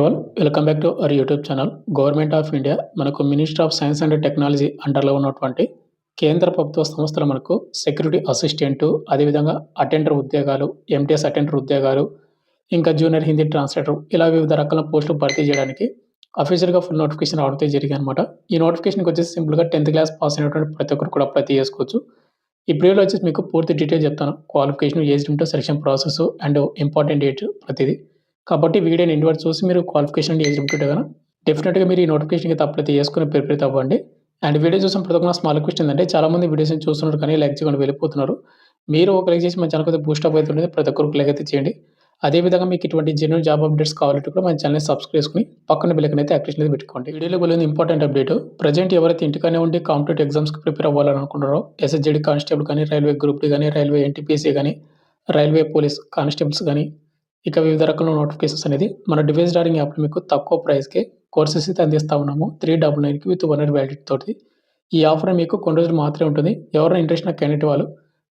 All welcome back to our YouTube channel government of India మనకు minister of science and technology అండర్లో ఉన్నటువంటి కేంద్ర ప్రభుత్వ సంస్థలు మనకు సెక్యూరిటీ అసిస్టెంట్ అదేవిధంగా అటెండర్ ఉద్యోగాలు ఎంటీఎస్ అటెండర్ ఉద్యోగాలు ఇంకా జూనియర్ హిందీ ట్రాన్స్లేటర్ ఇలా వివిధ రకాల పోస్టులు భర్తీ చేయడానికి అఫీషియల్గా ఫుల్ నోటిఫికేషన్ రావడం జరిగింది అనమాట ఈ నోటిఫికేషన్కి వచ్చేసి సింపుల్గా టెన్త్ క్లాస్ పాస్ అయినటువంటి ప్రతి ఒక్కరు కూడా అప్లై చేసుకోవచ్చు. ఈ వీడియోలో వచ్చేసి మీకు పూర్తి డీటెయిల్ చెప్తాను. Qualification age limit selection process and important date ప్రతిదీ. కాబట్టి వీడియోని ఇంటి వరకు చూసి మీరు క్వాలిఫికేషన్ ఏజ్ లిమిట్ కదా డెఫినెట్గా మీరు ఈ నోటిఫికేషన్కి అప్లై చేసుకుని ప్రిపేర్ అవ్వండి. అండ్ వీడియో చూసిన ప్రతి ఒక్క స్మాల్ క్వశ్చన్ అంటే చాలా మంది వీడియోస్ని చూస్తున్నారు కానీ లైక్ చేయకుండా వెళ్ళిపోతున్నారు. మీరు ఒక లైక్ చేసి మన ఛానల్ కొద్దిగా బూస్టప్ అవుతుంటుంది ప్రతి ఒక్కరికి లైక్ అయితే చేయండి. అదేవిధంగా మీకు ఇటువంటి జెన్యున్ జాబ్ అప్డేట్స్ కావాలంటే కూడా మన ఛానల్ని సబ్స్క్రైబ్ చేసుకుని పక్కన బిల్లకన్ అయితే యాక్టివేషన్ అయితే పెట్టుకోండి. వీడియోలో వెళ్ళింది ఇంపార్టెంట్ అప్డేట్ ప్రజెంట్ ఎవరైతే ఇంటికానే ఉండి కాంపిటేటివ్ ఎగ్జామ్స్కి ప్రిపేర్ అవ్వాలని అనుకుంటారో ఎస్ఎస్జెడి కానిస్టేబుల్ కానీ రైల్వే గ్రూప్ డి కానీ రైల్వే ఎన్టీపీసీ కానీ రైల్వే పోలీస్ కానిస్టేబుల్స్ కానీ ఇక వివిధ రకాల నోటిఫికేషన్స్ అనేది మన డివైస్ డారింగ్ యాప్ మీకు తక్కువ ప్రైస్కి కోర్సెస్ అయితే అందిస్తూ ఉన్నాము. త్రీ డబుల్ నైన్కి విత్ వన్ ఇయర్ వ్యాలిడిటీ తోటి. ఈ ఆఫర్ మీకు కొన్ని రోజులు మాత్రమే ఉంటుంది. ఎవరైనా ఇంట్రెస్ట్ నాకు క్యాండిడేట్ వాళ్ళు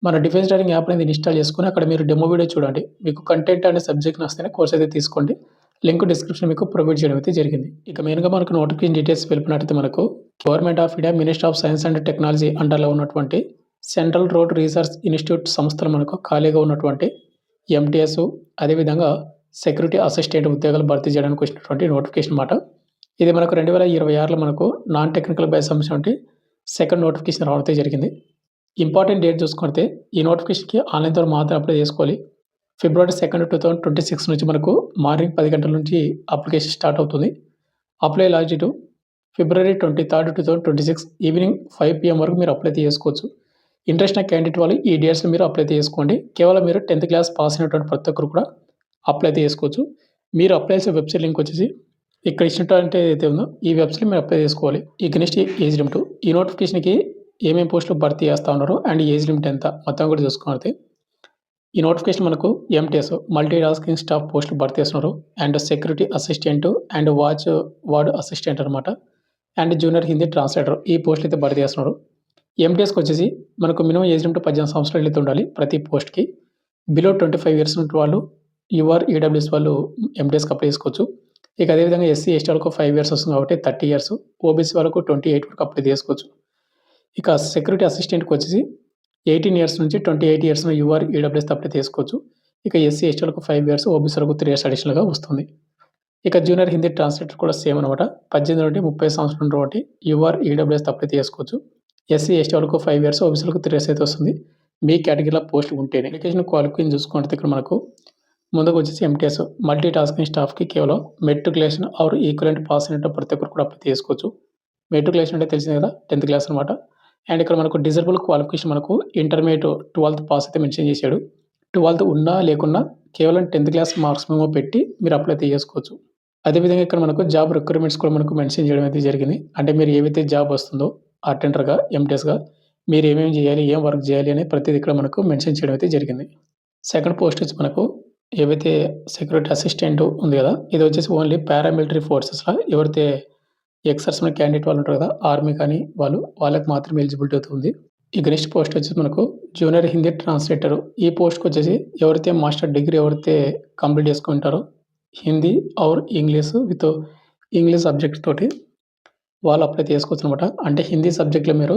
మన డిఫెన్స్ డారింగ్ యాప్ అనేది ఇన్స్టాల్ చేసుకుని అక్కడ మీరు డెమో వీడియో చూడండి. మీకు కంటెంట్ అనే సబ్జెక్ట్ వస్తేనే కోర్స్ అయితే తీసుకోండి. లింక్ డిస్క్రిప్షన్ మీకు ప్రొవైడ్ చేయడం అయితే జరిగింది. ఇక మెయిన్గా మనకు నోటిఫికేషన్ డీటెయిల్స్ వెళ్ళినట్టయితే మనకు government of India minister of science and technology అండర్లో ఉన్నటువంటి సెంట్రల్ రోడ్ రీసెర్చ్ ఇన్స్టిట్యూట్ సంస్థలు మనకు ఖాళీగా ఉన్నటువంటి ఎంటీఎస్ అదేవిధంగా సెక్యూరిటీ అసిస్టెంట్ ఉద్యోగాలు భర్తీ చేయడానికి వచ్చినటువంటి నోటిఫికేషన్ మాట ఇది మనకు రెండు వేల ఇరవై ఆరులో మనకు నాన్ టెక్నికల్ బై సంబంధించిన సెకండ్ నోటిఫికేషన్ రావడం జరిగింది. ఇంపార్టెంట్ డేట్ చూసుకుంటే ఈ నోటిఫికేషన్కి ఆన్లైన్ ద్వారా మాత్రం అప్లై చేసుకోవాలి. February second two thousand twenty six నుంచి మనకు మార్నింగ్ పది గంటల నుంచి అప్లికేషన్ స్టార్ట్ అవుతుంది. Apply last date February twenty third two thousand twenty six evening five PM వరకు మీరు అప్లై చేసుకోవచ్చు. ఇంట్రెస్ట్ క్యాండిడేట్ వాళ్ళు ఈ డేట్స్లో మీరు అప్లై చేసుకోండి. కేవలం మీరు టెన్త్ క్లాస్ పాస్ అయినటువంటి ప్రతి ఒక్కరు కూడా అప్లై చేసుకోవచ్చు. మీరు అప్లై చేసే వెబ్సైట్ లింక్ వచ్చేసి ఇక్కడ ఇచ్చినట్టు ఏదైతే ఉందో ఈ వెబ్సైట్ మీరు అప్లై చేసుకోవాలి. ఈ నెక్స్ట్ ఏజ్ లిమిట్ ఈ నోటిఫికేషన్కి ఏమేమి పోస్టులు భర్తీ చేస్తూ ఉన్నారు అండ్ ఏజ్ లిమిట్ ఎంత మొత్తం కూడా చూసుకుంటే ఈ నోటిఫికేషన్ మనకు ఎంటీఎస్ మల్టీ టాస్కింగ్ స్టాఫ్ పోస్టులు భర్తీ చేస్తున్నారు. And security assistant and watch ward assistant అనమాట అండ్ జూనియర్ హిందీ ట్రాన్స్లేటర్ ఈ పోస్టులు అయితే భర్తీ చేస్తున్నారు. ఎంటీఎస్కి వచ్చేసి మనకు మినిమం ఏజ్ లిమిట్ పద్దెనిమిది సంవత్సరాలు అయితే ఉండాలి ప్రతి పోస్ట్కి బిలో ట్వంటీ ఫైవ్ ఇయర్స్ ఉన్న వాళ్ళు యూఆర్ ఈడబ్ల్యూఎస్ వాళ్ళు ఎంటీఎస్కి అప్లై చేసుకోవచ్చు. ఇక అదేవిధంగా ఎస్సీ ఎస్టీ వాళ్ళకు ఫైవ్ ఇయర్స్ వస్తుంది కాబట్టి థర్టీ ఇయర్స్ ఓబీసీ వాళ్ళకు ట్వంటీ ఎయిట్ వరకు అప్లై చేసుకోవచ్చు. ఇక సెక్యూరిటీ అసిస్టెంట్కి వచ్చేసి ఎయిటీన్ ఇయర్స్ నుంచి twenty eight years UR EWS apply చేసుకోవచ్చు. ఇక ఎస్సీ ఎస్టీ వాళ్ళకు ఫైవ్ ఇయర్స్ ఓబీసీ వాళ్ళకు త్రీ ఇయర్స్ అడిషనల్గా వస్తుంది. ఇక జూనియర్ హిందీ ట్రాన్స్లేటర్ కూడా సేమ్ అనమాట పద్దెనిమిది నుండి ముప్పై సంవత్సరం ఒకటి యువర్ ఈడబ్ల్యూఎస్ అప్లై చేసుకోవచ్చు. ఎస్సీ ఎస్టీ వాళ్ళకు ఫైవ్ ఇయర్స్ ఓబీసీలకు త్రీ ఇయర్స్ అయితే వస్తుంది. మీ కేటగిరీలో పోస్ట్ ఉంటేనే అప్లికేషన్ క్వాలిఫికేషన్ చూసుకుంటే ఇక్కడ మనకు. ముందుకు వచ్చేసి ఎంటీఎస్ మల్టీ టాస్కింగ్ స్టాఫ్కి కేవలం మెట్రికులేషన్ ఆర్ ఈక్వలెంట్ పాస్ అయినట్టు ప్రతి ఒక్కరు కూడా అప్లై చేసుకోవచ్చు. మెట్రికులేషన్ అంటే తెలిసింది కదా టెన్త్ క్లాస్ అనమాట అండ్ ఇక్కడ మనకు డిజర్బుల్ క్వాలిఫికేషన్ మనకు ఇంటర్మీడియట్ ట్వెల్త్ పాస్ అయితే మెన్షన్ చేశాడు. ట్వెల్త్ ఉన్నా లేకున్నా కేవలం టెన్త్ క్లాస్ మార్క్స్ మేము పెట్టి మీరు అప్లై అయితే చేసుకోవచ్చు. అదేవిధంగా ఇక్కడ మనకు జాబ్ రిక్రూట్మెంట్స్ కూడా మనకు మెన్షన్ చేయడం అయితే జరిగింది. అంటే మీరు ఏవైతే జాబ్ వస్తుందో అటెండర్గా ఎంటీఎస్గా మీరు ఏమేమి చేయాలి ఏం వర్క్ చేయాలి అనేది ప్రతిదీ ఇక్కడ మనకు మెన్షన్ చేయడం అయితే జరిగింది. సెకండ్ పోస్ట్ వచ్చి మనకు ఏవైతే సెక్యూరిటీ అసిస్టెంట్ ఉంది కదా ఇది వచ్చేసి ఓన్లీ పారామిలిటరీ ఫోర్సెస్లో ఎవరైతే ఎక్సర్స్మెన్ క్యాండిడేట్ వాళ్ళు ఉంటారు కదా ఆర్మీ కానీ వాళ్ళు వాళ్ళకి మాత్రమే ఎలిజిబిలిటీ అవుతుంది ఈ నెక్స్ట్ పోస్ట్ వచ్చేసి మనకు జూనియర్ హిందీ ట్రాన్స్లేటర్. ఈ పోస్ట్కి వచ్చేసి ఎవరైతే మాస్టర్ డిగ్రీ ఎవరైతే కంప్లీట్ చేసుకుంటారో Hindi or English with English subject తోటి వాళ్ళు అప్లై చేసుకోవచ్చు అనమాట అంటే హిందీ సబ్జెక్ట్లో మీరు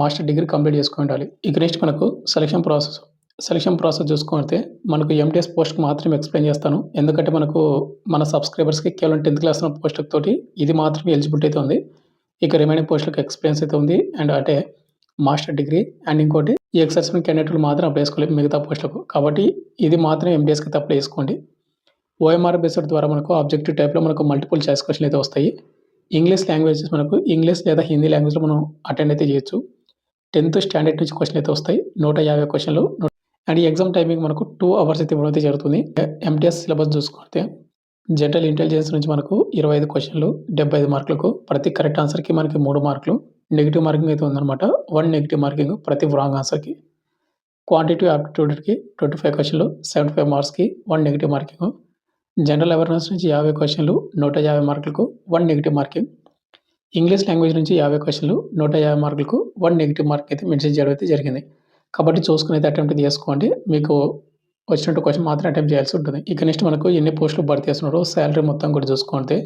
మాస్టర్ డిగ్రీ కంప్లీట్ చేసుకుని ఉండాలి. ఇక నెక్స్ట్ మనకు సెలక్షన్ ప్రాసెస్ సెలక్షన్ ప్రాసెస్ చూసుకుంటే మనకు ఎంటీఎస్ పోస్ట్కి మాత్రమే ఎక్స్ప్లెయిన్ చేస్తాను. ఎందుకంటే మనకు మన సబ్స్క్రైబర్స్కి కేవలం టెన్త్ క్లాస్ పోస్ట్ తోటి ఇది మాత్రమే ఎలిజిబిలిటీ అయితే ఉంది. ఇక రిమైనింగ్ పోస్టులకు ఎక్స్పీరియన్స్ అయితే ఉంది. అండ్ అంటే మాస్టర్ డిగ్రీ అండ్ ఇంకోటి ఈ ఎక్సర్స్మెంట్ క్యాండిడేట్లు మాత్రం అప్లై చేసుకోలేదు మిగతా పోస్టులకు కాబట్టి ఇది మాత్రం ఎంటీఎస్కి అప్లై చేసుకోండి. ఓఎంఆర్ బేస్డ్ ద్వారా మనకు ఆబ్జెక్టివ్ టైప్లో మనకు మల్టిపుల్ చాయిస్ క్వశ్చన్లు అయితే వస్తాయి. ఇంగ్లీష్ లాంగ్వేజెస్ మనకు ఇంగ్లీష్ లేదా హిందీ లాంగ్వేజ్లో మనం అటెండ్ అయితే చేయొచ్చు. టెన్త్ స్టాండర్డ్ నుంచి క్వశ్చన్ అయితే వస్తాయి. నూట యాభై క్వశ్చన్లు అండ్ ఈ ఎగ్జామ్ టైమింగ్ మనకు టూ అవర్స్ అయితే ఇవ్వడం అయితే జరుగుతుంది. ఎంటీఎస్ సిలబస్ చూసుకుంటే జనరల్ ఇంటెలిజెన్స్ నుంచి మనకు ఇరవై ఐదు క్వశ్చన్లు డెబ్బై ఐదు మార్కులకు ప్రతి కరెక్ట్ ఆన్సర్కి మనకి మూడు మార్కులు నెగిటివ్ మార్కింగ్ అయితే ఉందన్నమాట. వన్ నెగిటివ్ మార్కింగ్ ప్రతి రాంగ్ ఆన్సర్కి క్వాంటిటివ్ ఆప్టిట్యూడ్కి ట్వంటీ ఫైవ్ క్వశ్చన్లు సెవెంటీ ఫైవ్ మార్క్స్కి one negative marking general awareness నుంచి యాభై క్వశ్చన్లు నూట యాభై మార్కులకు one negative marking English language నుంచి యాభై క్వశ్చన్లు నూట యాభై మార్కులకు వన్ నెగిటివ్ మార్క్ అయితే మెన్షన్ చేయడం అయితే జరిగింది. కాబట్టి చూసుకుని అయితే అటెంప్ట్ చేసుకోండి మీకు వచ్చినట్టు క్వశ్చన్ మాత్రం అటెంప్ట్ చేయాల్సి ఉంటుంది. ఇక నెక్స్ట్ మనకు ఎన్ని పోస్టులు భర్తీ చేస్తున్నారో శాలరీ మొత్తం కూడా చూసుకుంటే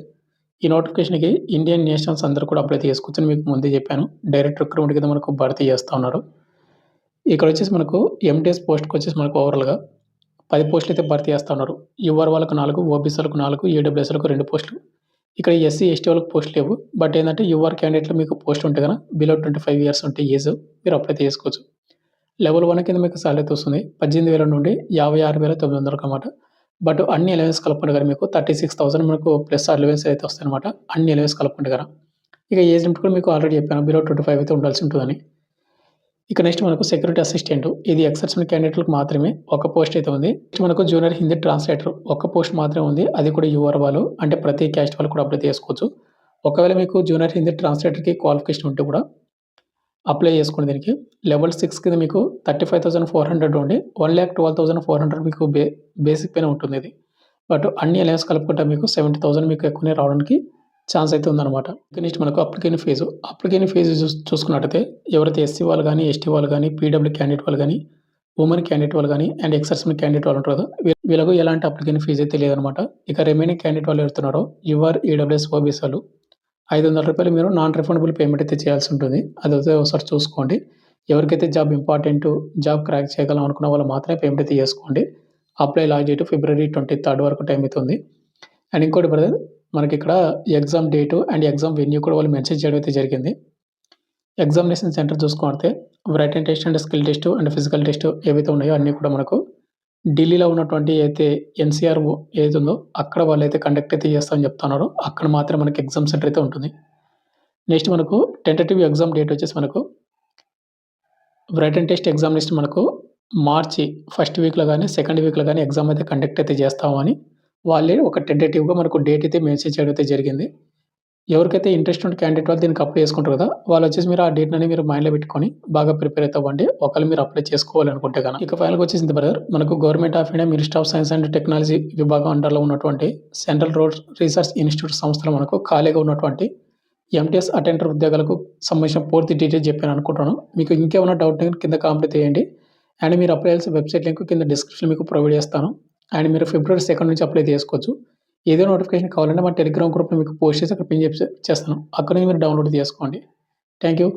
ఈ నోటిఫికేషన్కి ఇండియన్ నేషనల్స్ అందరూ కూడా అప్లై చేసుకోవచ్చని మీకు ముందే చెప్పాను. డైరెక్ట్ రిక్రూట్మెంట్ కింద మనకు భర్తీ చేస్తూ ఉన్నారు. ఇక్కడ వచ్చేసి మనకు ఎంటీఎస్ పోస్ట్కి వచ్చేసి మనకు ఓవరాల్గా పది పోస్టులు అయితే భర్తీ చేస్తూ ఉన్నారు. యువర్ వాళ్ళకు నాలుగు ఓబీసీలకు నాలుగు ఈడబ్ల్యూఎస్లకు రెండు పోస్టులు. ఇక్కడ ఎస్సీ ఎస్టీ వాళ్ళకి పోస్టులు లేవు. బట్ ఏంటంటే యువర్ క్యాండిడేట్లో మీకు పోస్ట్ ఉంటే కదా బిలో ట్వంటీ ఫైవ్ ఇయర్స్ ఉంటే ఏజ్ మీరు అప్లై చేసుకోవచ్చు. లెవెల్ వన్ కింద మీకు సాలరీ వస్తుంది. పద్దెనిమిది వేల నుండి యాభై ఆరు వేల తొమ్మిది వందలకు అనమాట బట్ అన్ని ఎలవెన్స్ కలుపుకుంటే కదా మీకు. థర్టీ సిక్స్ థౌసండ్ మీకు ప్లస్ అలవెన్స్ అయితే వస్తాయి అనమాట అన్ని ఎలవెన్స్ కలుపుకుంటే కదా. ఇక ఏజ్ లిమిట్ కూడా మీకు ఆల్రెడీ చెప్పాను. బిలో ట్వంటీ ఫైవ్ అయితే ఉండాల్సి ఉంటుందని. ఇక నెక్స్ట్ మనకు సెక్యూరిటీ అసిస్టెంట్ ఇది ఎక్సర్సన్ క్యాండిడేట్లకు మాత్రమే ఒక పోస్ట్ అయితే ఉంది. నెక్స్ట్ మనకు జూనియర్ హిందీ ట్రాన్స్లేటర్ ఒక పోస్ట్ మాత్రమే ఉంది. అది కూడా యువర్ వాళ్ళు. అంటే ప్రతి క్యాస్ట్ వాళ్ళు కూడా అప్లై చేసుకోవచ్చు. ఒకవేళ మీకు జూనియర్ హిందీ ట్రాన్స్లేటర్కి క్వాలిఫికేషన్ ఉంటే కూడా అప్లై చేసుకోండి దీనికి. లెవెల్ సిక్స్ కింద మీకు thirty five thousand four hundred ఉండి one lakh twelve thousand four hundred మీకు బే బేసిక్ పైన ఉంటుంది ఇది. బట్ అన్ని అలయన్స్ కలుపుకుంటే మీకు సెవెంటీ థౌసండ్ మీకు ఎక్కువనే రావడానికి ఛాన్స్ అయితే ఉందన్నమాట. నెక్స్ట్ మనకు అప్లికేషన్ ఫీజు. అప్లికేషన్ ఫీజు చూసుకున్నట్టయితే ఎవరైతే ఎస్సీ వాళ్ళు కానీ ఎస్టీ వాళ్ళు కానీ పీడబ్ల్యూ క్యాండిడేట్ వాళ్ళు కానీ ఉమెన్ క్యాండిడేట్ వాళ్ళు కానీ అండ్ ఎక్సర్సన్ క్యాండిడేట్ వాళ్ళు ఉంటారు కదా వీళ్ళకు ఎలాంటి అప్లికేషన్ ఫీజు అయితే లేదనమాట ఇక రిమైనింగ్ క్యాండిడేట్ వాళ్ళు ఎవరుతున్నారో యువర్ ఈడబ్ల్యూఎస్ ఓబీస్ వాళ్ళు ఐదు వందల రూపాయలు మీరు నాన్ రిఫండబుల్ పేమెంట్ అయితే చేయాల్సి ఉంటుంది. అది అయితే ఒకసారి చూసుకోండి. ఎవరికైతే జాబ్ ఇంపార్టెంట్ జాబ్ క్రాక్ చేయగలం అనుకున్న వాళ్ళు మాత్రమే పేమెంట్ అయితే చేసుకోండి. Apply last date February twenty third వరకు టైం అయితే ఉంది. అండ్ ఇంకోటి బ్రదర్ మనకి ఇక్కడ exam date and exam venue కూడా వాళ్ళు మెన్షన్ చేయడం అయితే జరిగింది. ఎగ్జామినేషన్ సెంటర్ చూసుకుంటే writing test and skill test and physical test ఏవైతే ఉన్నాయో అన్నీ కూడా మనకు ఢిల్లీలో ఉన్నటువంటి అయితే ఎన్సీఆర్ ఏది ఉందో అక్కడ వాళ్ళు అయితే కండక్ట్ అయితే చేస్తామని చెప్తున్నారు. అక్కడ మాత్రం మనకి ఎగ్జామ్ సెంటర్ అయితే ఉంటుంది. నెక్స్ట్ మనకు టెంటేటివ్ ఎగ్జామ్ డేట్ వచ్చేసి మనకు రిటర్న్ టెస్ట్ ఎగ్జామినేషన్ మనకు మార్చి ఫస్ట్ వీక్లో కానీ సెకండ్ వీక్లో కానీ ఎగ్జామ్ అయితే కండక్ట్ అయితే చేస్తామని వాళ్ళే ఒక టెంటేటివ్గా మనకు డేట్ అయితే మెసేజ్ చేయడం అయితే జరిగింది. ఎవరికైతే ఇంట్రెస్ట్ ఉన్న క్యాండిడేట్ వాళ్ళు దీనికి అప్లై చేసుకుంటారు కదా వాళ్ళు వచ్చేసి మీరు ఆ డేట్ అని మీరు మైండ్లో పెట్టుకొని బాగా ప్రిపేర్ అవుతామండి ఒకవేళ మీరు అప్లై చేసుకోవాలనుకుంటే కనుక ఇక ఫైనల్గా వచ్చేసింది బ్రదర్ మనకు government of India minister of science and technology విభాగం అండర్లో ఉన్నటువంటి సెంట్రల్ రోడ్ రీసెర్చ్ ఇన్స్టిట్యూట్ సంస్థలో మనకు ఖాళీగా ఉన్నటువంటి ఎంటీఎస్ అటెండర్ ఉద్యోగాలకు సంబంధించిన పూర్తి డీటెయిల్స్ చెప్పాను అనుకుంటున్నాను. మీకు ఇంకేమైనా డౌట్ కింద కామెంట్ చేయండి. అండ్ మీరు అప్లై చేయాల్సిన వెబ్సైట్ లింక్ కింద డిస్క్రిప్షన్ మీకు ప్రొవైడ్ చేస్తాను. అండ్ మీరు ఫిబ్రవరి సెకండ్ నుంచి అప్లై చేసుకోవచ్చు. ఏదో నోటిఫికేషన్ కావాలంటే మా టెలిగ్రామ్ గ్రూప్లో మీకు పోస్ట్ చేసి అక్కడ పిన్ చేస్తాను. అక్కడ నుంచి మీరు డౌన్లోడ్ చేసుకోండి. Thank you